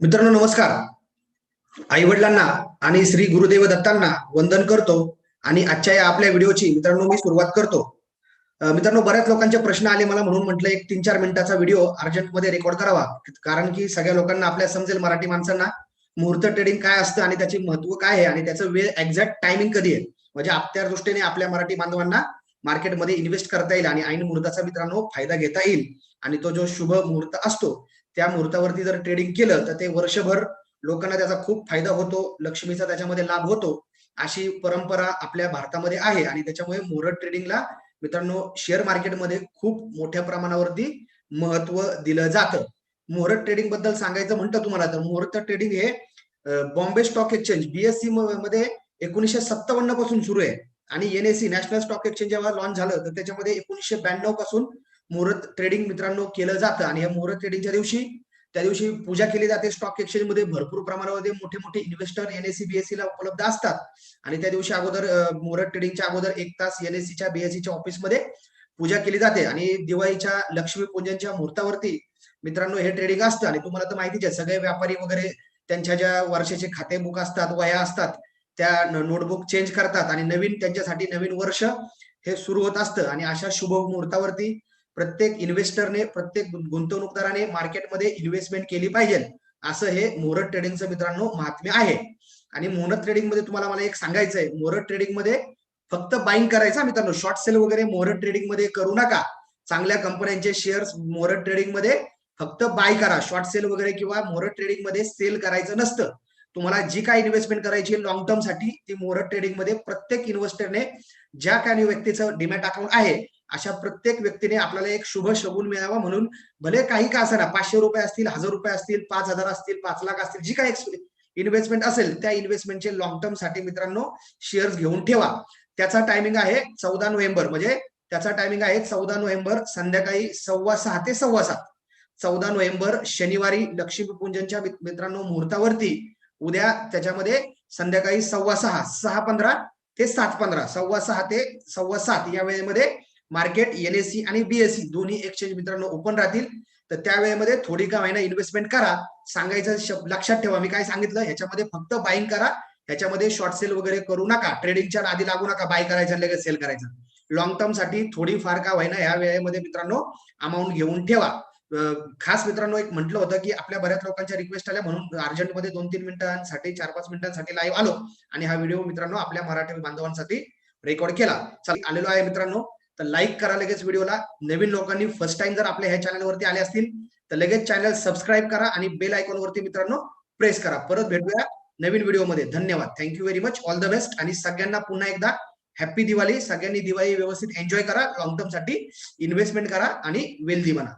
मित्रांनो नमस्कार. आई वडिलांना आणि श्री गुरुदेव दत्तांना वंदन करतो आणि आजच्या या आपल्या व्हिडिओची मित्रांनो मी सुरुवात करतो. मित्रांनो बऱ्याच लोकांचे प्रश्न आले मला म्हणून म्हटलं एक तीन चार मिनिटाचा व्हिडिओ अर्जंटमध्ये रेकॉर्ड करावा. कारण की सगळ्या लोकांना आपल्या समजेल मराठी माणसांना मुहूर्त ट्रेडिंग काय असतं आणि त्याचे महत्त्व काय आहे आणि त्याचं वेळ एक्झॅक्ट टायमिंग कधी आहे. म्हणजे त्या दृष्टीने आपल्या मराठी बांधवांना मार्केटमध्ये इन्व्हेस्ट करता येईल आणि ऐन मुहूर्ताचा मित्रांनो फायदा घेता येईल. आणि तो जो शुभ मुहूर्त असतो त्या मुहूर्तावरती जर ट्रेडिंग केलं तर ते वर्षभर लोकांना त्याचा खूप फायदा होतो लक्ष्मीचा त्याच्यामध्ये लाभ होतो अशी परंपरा आपल्या भारतामध्ये आहे. आणि त्याच्यामुळे मुहूर्त ट्रेडिंगला मित्रांनो शेअर मार्केटमध्ये खूप मोठ्या प्रमाणावरती महत्त्व दिलं जातं. मुहूर्त ट्रेडिंगबद्दल सांगायचं म्हणतं तुम्हाला तर मुहूर्त ट्रेडिंग हे बॉम्बे स्टॉक एक्सचेंज बीएससी मध्ये एकोणीसशे सत्तावन्नपासून सुरू आहे. आणि एनएससी नॅशनल स्टॉक एक्सचेंज जेव्हा लॉन्च झालं तर त्याच्यामध्ये एकोणीसशे ब्याण्णवपासून मुहूर्त ट्रेडिंग मित्रांनो केलं जातं. आणि या मुहूर्त ट्रेडिंगच्या दिवशी त्या दिवशी पूजा केली जाते. स्टॉक एक्सचेंजमध्ये भरपूर प्रमाणामध्ये मोठे मोठे इन्व्हेस्टर एनएससी बीएससी ला उपलब्ध असतात. आणि त्या दिवशी अगोदर मुहूर्त ट्रेडिंगच्या अगोदर एक तास एनएससीच्या बीएससीच्या ऑफिसमध्ये पूजा केली जाते. आणि दिवाळीच्या लक्ष्मी पूजनच्या मुहूर्तावरती मित्रांनो हे ट्रेडिंग असतं. आणि तुम्हाला तर माहितीच आहे सगळे व्यापारी वगैरे त्यांच्या ज्या वर्षाचे खाते बुक असतात वया असतात त्या नोटबुक चेंज करतात. आणि नवीन त्यांच्यासाठी नवीन वर्ष हे सुरू होत असतं. आणि अशा शुभ मुहूर्तावरती प्रत्येक इन्व्हेस्टरने प्रत्येक गुंतवणूकदाराने मार्केटमध्ये इन्व्हेस्टमेंट केली पाहिजे. असं हे मुहूर्त ट्रेडिंगचं मित्रांनो महात्म्य आहे. आणि मोहरत ट्रेडिंगमध्ये तुम्हाला मला एक सांगायचं आहे मुहूर्त ट्रेडिंगमध्ये फक्त बाईंग करायचं मित्रांनो. शॉर्ट सेल वगैरे मोहरत ट्रेडिंगमध्ये करू नका. चांगल्या कंपन्यांचे शेअर्स मोहरत ट्रेडिंगमध्ये फक्त बाय करा. शॉर्ट सेल वगैरे किंवा मोहरत ट्रेडिंगमध्ये सेल करायचं नसतं. तुम्हाला जी काय इन्व्हेस्टमेंट करायची लॉंग टर्मसाठी ती मोहरत ट्रेडिंगमध्ये प्रत्येक इन्व्हेस्टरने ज्या काही व्यक्तीचं डिमॅट अकाउंट आहे अशा प्रत्येक व्यक्तीने आपल्याला एक शुभ शगून मिळावा म्हणून भले काही का असेना पाचशे रुपये असतील हजार रुपये असतील पाच हजार असतील पाच लाख असतील जी काही इन्व्हेस्टमेंट असेल त्या इन्व्हेस्टमेंटचे लॉंग टर्मसाठी मित्रांनो शेअर्स घेऊन ठेवा. त्याचा टायमिंग आहे चौदा नोव्हेंबर म्हणजे त्याचा टायमिंग आहे चौदा नोव्हेंबर संध्याकाळी सव्वा सहा ते सव्वा सात. चौदा नोव्हेंबर शनिवारी लक्ष्मीपूजनच्या मित्रांनो मुहूर्तावरती उद्या त्याच्यामध्ये संध्याकाळी सव्वा सहा सहा पंधरा ते सात पंधरा सव्वा सहा ते सव्वा सात या वेळेमध्ये मार्केट एनएससी आणि बीएससी दोन्ही एक्सचेंज मित्रांनो ओपन राहतील. तर त्या वेळेमध्ये थोडी का महिना इन्व्हेस्टमेंट करा. सांगायचं लक्षात ठेवा. मी काय सांगितलं? ह्याच्यामध्ये फक्त बाईंग करा. ह्याच्यामध्ये शॉर्ट सेल वगैरे करू नका. ट्रेडिंगच्या आधी लागू नका. बाय करायचं लगेच सेल करायचं. लॉंग टर्मसाठी थोडी फार का होईना या वेळेमध्ये मित्रांनो अमाऊंट घेऊन ठेवा. खास मित्रांनो एक म्हटलं होतं की आपल्या बऱ्याच लोकांच्या रिक्वेस्ट आल्या म्हणून अर्जंटमध्ये दोन तीन मिनिटांसाठी चार पाच मिनिटांसाठी लाईव्ह आलो. आणि हा व्हिडिओ मित्रांनो आपल्या मराठी बांधवांसाठी रेकॉर्ड केला. आलेलो आहे मित्रांनो. तर लाईक करा लगेच व्हिडिओला नवीन लोकांनी फर्स्ट टाइम जर आपल्या ह्या चॅनलवरती आले असतील तर लगेच चॅनल सबस्क्राईब करा आणि बेल आयकॉन वरती मित्रांनो प्रेस करा. परत भेटूया नवीन व्हिडिओमध्ये धन्यवाद. Thank you very much all the best आणि सगळ्यांना पुन्हा एकदा हॅपी दिवाळी. सगळ्यांनी दिवाळी व्यवस्थित एन्जॉय करा. लॉंग टर्मसाठी इन्व्हेस्टमेंट करा आणि वेल्दी बना.